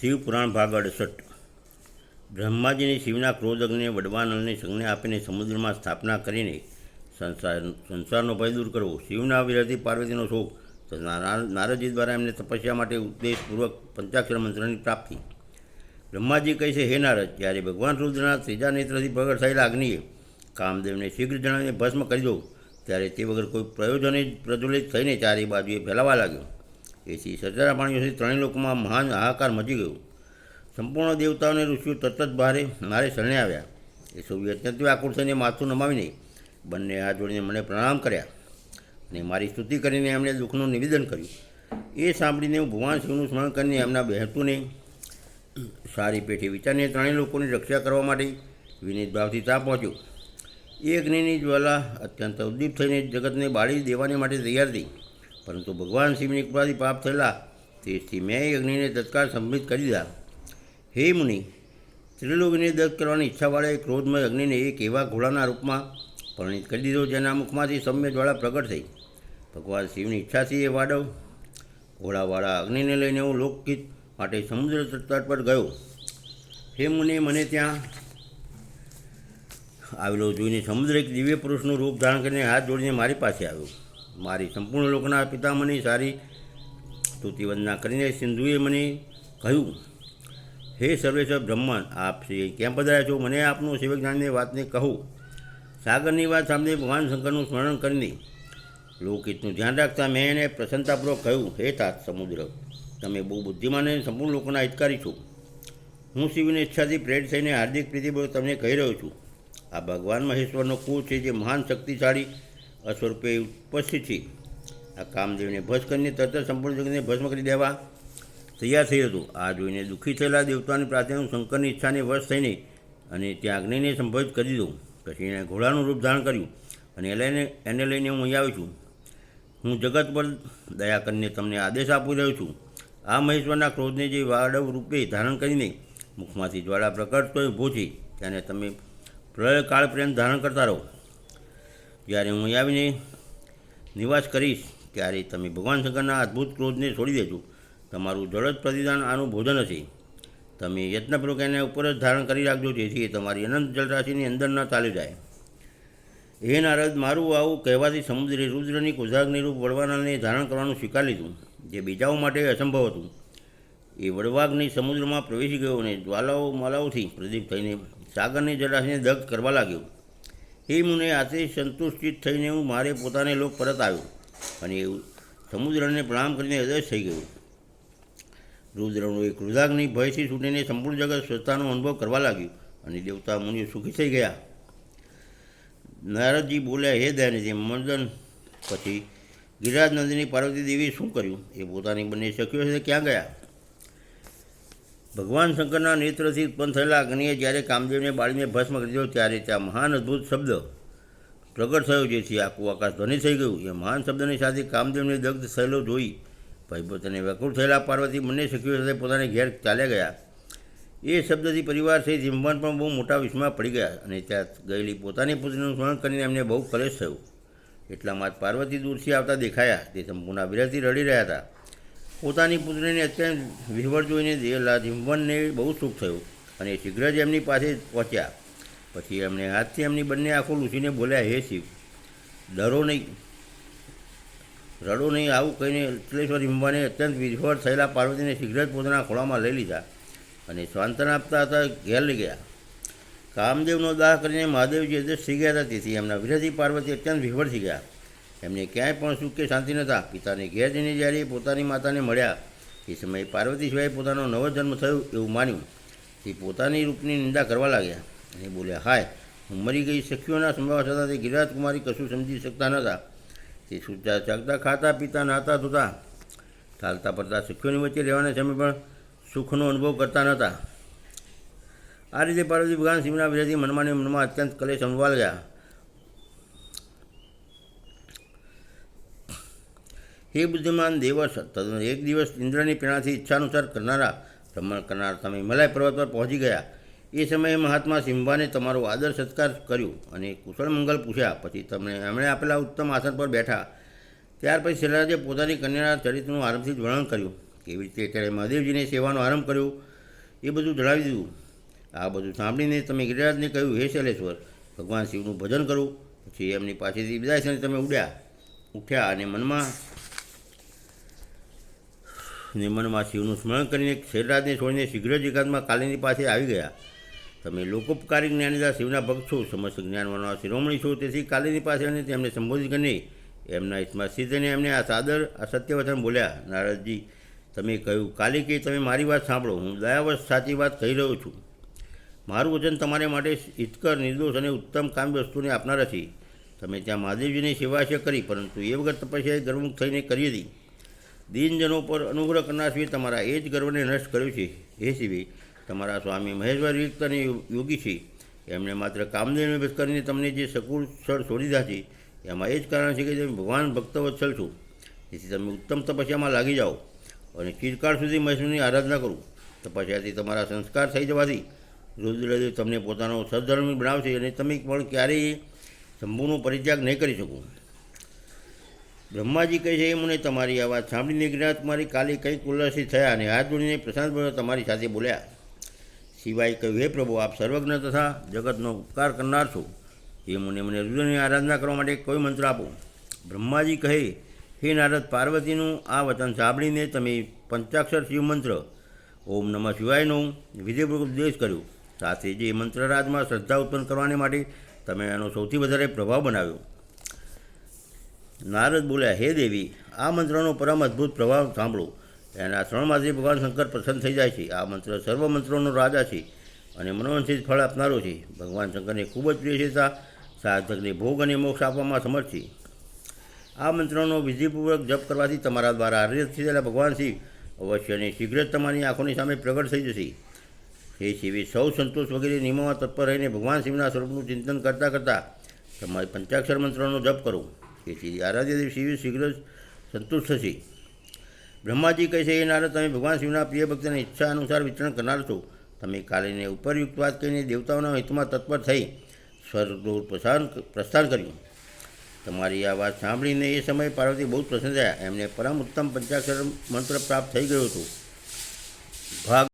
શિવ પુરાણ ભાગ અડસઠ. બ્રહ્માજીને શિવના ક્રોધ વડવાનંદને સંજ્ઞા આપીને સમુદ્રમાં સ્થાપના કરીને સંસાર, સંસારનો ભય દૂર કરવો. શિવના વિરહથી પાર્વતીનો શોક તો નારદજી દ્વારા એમને તપસ્યા માટે ઉપદેશપૂર્વક પંચાક્ષર મંત્રની પ્રાપ્તિ. બ્રહ્માજી કહે છે, હે નારદ, જ્યારે ભગવાન રુદ્રના ત્રીજા નેત્રથી પ્રગટ થયેલા અગ્નિએ કામદેવને શીઘ્ર જણાવીને ભસ્મ કરી દો, ત્યારે તે વગર કોઈ પ્રયોજને પ્રજ્વલિત થઈને ચારે બાજુએ ફેલાવા લાગ્યો. એથી સજારા પ્રાણીઓથી ત્રણેય લોકોમાં મહાન હાહાકાર મચી ગયો. સંપૂર્ણ દેવતાઓને ઋષિઓ તરત જ બહારે મારે શરણે આવ્યા. એ સૌ અત્યંત આકુર થઈને માથું નમાવીને બંને હાથ જોડીને મને પ્રણામ કર્યા અને મારી સ્તુતિ કરીને એમણે દુઃખનું નિવેદન કર્યું. એ સાંભળીને હું ભગવાન શિવનું સ્મરણ કરીને એમના બહેતુને સારી પેઠી વિચારીને ત્રણેય લોકોની રક્ષા કરવા માટે વિનીત ભાવથી ત્યાં પહોંચ્યો. એ અગ્નિની જ્વાલા અત્યંત ઉદ્દીપ થઈને જગતને બાળી દેવાને માટે તૈયાર હતી પરંતુ ભગવાન શિવની કૃપાથી પાપ થયેલા તેથી મેં અગ્નિને તત્કાળ સંભિત કરી દીધા. હે મુનિ, ત્રિલોકીને દત્ત કરવાની ઈચ્છાવાળા એ ક્રોધમય અગ્નિને એક એવા ઘોડાના રૂપમાં પરિણિત કરી દીધો જેના મુખમાંથી સૌમ્ય જ્વાળા પ્રગટ થઈ. ભગવાન શિવની ઈચ્છાથી એ વાડવ. ઘોડાવાળા અગ્નિને લઈને હું લોકગીત માટે સમુદ્ર તટ પર ગયો. હે મુનિ, મને ત્યાં આવેલો જોઈને સમુદ્ર એક દિવ્ય પુરુષનું રૂપ ધારણ કરીને હાથ જોડીને મારી પાસે આવ્યો. મારી સંપૂર્ણ લોકના પિતામહની સારી સ્તુતિ વંદના કરીને સિંધુએ મને કહ્યું, હે સર્વેશ્વર બ્રહ્મણ, આપ શ્રી કેમ પધાર્યા છો? મને આપનું જાણીને વાતને કહું. સાગરની વાત સામે ભગવાન શંકરનું સ્મરણ કરીને લોકહિતનું ધ્યાન રાખતા મેં એને પ્રસન્નતાપૂર્વક કહ્યું, હે તાત સમુદ્ર, તમે બહુ બુદ્ધિમાન અને સંપૂર્ણ લોકોના હિતકારી છો. હું શિવની ઈચ્છાથી પ્રેરિત થઈને હાર્દિક પ્રીતિપૂર્વક તમને કહી રહ્યો છું. આ ભગવાન મહેશ્વરનો કુળ છે જે મહાન શક્તિશાળી અસ્વરૂપે ઉપસ્થિત છે. આ કામદેવને ભસ્મ કરીને, તરત સંપૂર્ણ જગતને ભસ્મ કરી દેવા તૈયાર થયું હતું આ જોઈને દુઃખી થયેલા દેવતાની પ્રાર્થના શંકરની ઈચ્છાને વશ થઈને અને ત્યાં અગ્નિને સંભવિત કરી દઉં પછી એણે ઘોડાનું રૂપ ધારણ કર્યું અને એ લઈને, એને લઈને હું અહીં આવ્યો છું. હું જગત પર દયા કરીને તમને આદેશ આપી રહ્યો છું. આ મહેશ્વરના ક્રોધને જે વાડવ રૂપે ધારણ કરીને મુખમાંથી જ્વાળા પ્રકટ તો ઊભો છે. ત્યારે તમે પ્રલય કાળ પ્રેમ ધારણ કરતા રહો. જ્યારે હું આવીને નિવાસ કરીશ. ત્યારે તમે ભગવાન શંકરના અદ્ભુત ક્રોધને છોડી દેજો. તમારું જળદ પ્રતિદાન આનું ભોજન હશે. તમે યત્નપૂર્વક એને ઉપર જ ધારણ કરી રાખજો, જેથી તમારી અનંત જલરાશિની અંદર ન ચાલી જાય. હે નારદ, મારું આવું કહેવાથી સમુદ્રે રુદ્રની કુઝાગ્નિ રૂપ વડવાનાને ધારણ કરવાનું સ્વીકાર લીધું, જે બીજાઓ માટે અસંભવ હતું. એ વડવાગ્નિ સમુદ્રમાં પ્રવેશી ગયો અને જ્વાલાઓ માલાઓથી પ્રદીપ થઈને સાગરની જળરાશિને દગ્ધ કરવા લાગ્યો. હે મુને આતે સંતુષ્ટિત થઈને હું મારે પોતાને લોક પરત આવ્યો અને એવું સમુદ્રને પ્રણામ કરીને હૃદય થઈ ગયું. રુદ્રનું એક રુદ્રાગ્નિ ભયથી છૂટીને સંપૂર્ણ જગત સ્વચ્છતાનો અનુભવ કરવા લાગ્યું અને દેવતા મુનિઓ સુખી થઈ ગયા. નારદજી બોલ્યા, હે દયાનિધિ મર્દન પછી ગિરિરાજ નંદિની પાર્વતી દેવીએ શું કર્યું? એ પોતાની બંને સખીઓ છે ક્યાં ગયા? ભગવાન શંકરના નેત્રથી ઉત્પન્ન થયેલા અગ્નિએ જ્યારે કામદેવને બાળીને ભસ્મ કરી દીધો ત્યારે ત્યાં મહાન અદ્ભુત શબ્દ પ્રગટ થયો, જેથી આખું આકાશ ધ્વનિ થઈ ગયું. એ મહાન શબ્દની સાથે કામદેવને દગ્ધ થયેલો જોઈ ભયભૂત અને વ્યાકુળ થયેલા પાર્વતી બંને સખીઓ સાથે પોતાને ઘેર ચાલ્યા ગયા. એ શબ્દથી પરિવાર સહિત હિમવાન પણ બહુ મોટા વિસ્મા પડી ગયા અને ત્યાં ગયેલી પોતાની પુત્રીનું સ્મરણ કરીને એમને બહુ કલેશ થયો. એટલામાં જ પાર્વતી દૂરથી આવતા દેખાયા. તે સંપૂર્ણ વિરહથી રડી રહ્યા હતા. પોતાની પુત્રીને અત્યંત વિહવળ જોઈને દેલા હિમવનને બહુ સુખ થયું અને શીઘ્ર જ એમની પાસે પહોંચ્યા. પછી એમણે હાથથી એમની બંને આંખો લૂછીને બોલ્યા, હે શિવ, ડરો નહીં. રડો નહીં. આવું કહીને અટલેશ્વર હિમવાને અત્યંત વિહવળ થયેલા પાર્વતીને શીઘ્ર જ પોતાના ખોળામાં લઈ લીધા અને સ્વાંતના આપતા હતા ઘેર લઈ ગયા. કામદેવનો દાહ કરીને મહાદેવજી જે શ્રી ગયા હતા. તેથી એમના વિરોધી પાર્વતી અત્યંત વિહવળ થઈ ગયા. એમને ક્યાંય પણ સુખ કે શાંતિ નહોતા પિતાને ઘેર જઈને જ્યારે પોતાની માતાને મળ્યા, એ સમયે પાર્વતી સિવાય પોતાનો નવો જન્મ થયો એવું માન્યું. તે પોતાની રૂપની નિંદા કરવા લાગ્યા અને બોલ્યા, હાય, હું મરી ગઈ સખીઓના સંભાવ છતાં તે ગિરિરાજ કુમારી કશું સમજી શકતા નહોતા તે સૂચતા ચાલતા ખાતા પીતા નાતા ધોતા ચાલતા પડતા સખીઓની વચ્ચે રહેવાના સમય પણ સુખનો અનુભવ કરતા નહોતા. આ રીતે પાર્વતી ભગવાન શિવના વિરોધી મનમાં ને મનમાં અત્યંત કલેશ અનુભવા ગયા. હે બુદ્ધિમાન દેવસ તદ્દન એક દિવસ ઇન્દ્રની પ્રેરણાથી ઈચ્છાનુસાર કરનારા ભ્રમણ કરનાર તમે હિમાલય પર્વત પર પહોંચી ગયા. એ સમયે મહાત્મા સિંબાને તમારો આદર સત્કાર કર્યો અને કુશળ મંગલ પૂછ્યા. પછી તમને એમણે આપેલા ઉત્તમ આસન પર બેઠા. ત્યાર પછી શિલારાજે પોતાની કન્યાના ચરિત્રનું આરંભથી જ વર્ણન કર્યું. કેવી રીતે તેણે મહાદેવજીની સેવાનો આરંભ કર્યો, એ બધું જણાવી દીધું. આ બધું સાંભળીને તમે ગિરિરાજને કહ્યું, હે શૈલેશ્વર, ભગવાન શિવનું ભજન કરું. પછી એમની પાસેથી વિદાય થઈને તમે ઉડ્યા. ઉઠ્યા અને મનમાં ને મનમાં શિવનું સ્મરણ કરીને શેરરાજને છોડીને શીઘ્ર જગતમાં કાલીની પાસે આવી ગયા. તમે લોકોપકારી જ્ઞાનીદા શિવના ભક્ત છો, સમસ્ત જ્ઞાનવાનો શિરોમણી છો, તેથી કાલિની પાસે અને તેમને સંબોધિત કરીને એમના હિતમાં સ્થિતિને એમને આ સાદર, આ સત્યવચન બોલ્યા. નારદજી, તમે કહ્યું, કાલી કે તમે મારી વાત સાંભળો. હું દયાવશ સાચી વાત કહી રહ્યો છું. મારું વચન તમારે માટે હિતકર, નિર્દોષ અને ઉત્તમ કામ વસ્તુને આપનાર હતી તમે ત્યાં મહાદેવજીની સેવા છે કરી, પરંતુ એ વખત તપસ્યાએ ગર્વમુખ થઈને કરી હતી. દીનજનો પર અનુગ્રહ કરનાર શ્રી તમારા એ જ ગર્વને નષ્ટ કર્યો છે. એ સિવાય તમારા સ્વામી મહેશ્વર યુક્ત યોગી છે. એમણે માત્ર કામદેવને ભેદ કરીને તમને જે સકુળ સ્થળ છોડી દીધા છે, એમાં એ જ કારણ છે કે તમે ભગવાન ભક્તવત્સલ છો. જેથી તમે ઉત્તમ તપસ્યામાં લાગી જાઓ અને ચિરકાળ સુધી મહેશ્વરની આરાધના કરો. તપસ્યાથી તમારા સંસ્કાર થઈ જવાથી રુદ્રદેવ તમને પોતાનો સદધર્મી બનાવશે અને તમે પણ ક્યારેય સંપૂર્ણ પરિત્યાગ નહીં કરી શકો. બ્રહ્માજી કહે છે, એ મને, તમારી આ વાત સાંભળીને જ્ઞાત મારી કાલે કંઈક ઉલ્લસિત થયા અને હાથ જોડીને પ્રશાંત તમારી સાથે બોલ્યા. સિવાય કહ્યું, હે પ્રભુ, આપ સર્વજ્ઞ તથા જગતનો ઉપકાર કરનાર છો. એ મને મને રુદ્રની આરાધના કરવા માટે કોઈ મંત્ર આપો. બ્રહ્માજી કહે, હે નારદ પાર્વતીનું આ વચન સાંભળીને તમે પંચાક્ષર શિવ મંત્ર, ઓમ નમઃ શિવાયનો વિધિપૂર્વક ઉપદેશ કર્યો. સાથે જે મંત્રરાજમાં શ્રદ્ધા ઉત્પન્ન કરવાને માટે તમે એનો સૌથી વધારે પ્રભાવ બનાવ્યો. નારદ બોલ્યા, હે દેવી, આ મંત્રનો પરમ અદ્ભુત પ્રભાવ સાંભળો. એના ત્રણમાંથી ભગવાન શંકર પ્રસન્ન થઈ જાય છે. આ મંત્ર સર્વ મંત્રોનો રાજા છે અને મનોવંશિત ફળ આપનારો છે. ભગવાન શંકરને ખૂબ જ પ્રિય છે સાધકને ભોગ અને મોક્ષ આપવામાં સમર્થ છે. આ મંત્રનો વિધિપૂર્વક જપ કરવાથી તમારા દ્વારા આર્યત થયેલા ભગવાન શિવ અવશ્ય અને શીઘ્ર જ તમારી આંખોની સામે પ્રગટ થઈ જશે. હે શિવે, સૌ સંતોષ વગેરે નિયમોમાં તત્પર રહીને ભગવાન શિવના સ્વરૂપનું ચિંતન કરતાં કરતાં તમારી પંચાક્ષર મંત્રનો જપ કરો. તેથી આરાધ્ય દેવ શિવ શીઘ્ર સંતુષ્ટ થશે. બ્રહ્માજી કહે છે એ નારદ, તમે ભગવાન શિવના પ્રિય ભક્તને ઈચ્છા અનુસાર વિતરણ કરનાર છો. તમે કાલીને ઉપરયુક્ત વાત કહીને દેવતાઓના હિતમાં તત્પર થઈ સ્વર્ગદૂર પ્રસાર પ્રસ્થાન કર્યું. તમારી આ વાત સાંભળીને એ સમયે પાર્વતી બહુ પ્રસન્ન થયા. એમને પરમ ઉત્તમ પંચાક્ષર મંત્ર પ્રાપ્ત થઈ ગયો હતો. ભાગ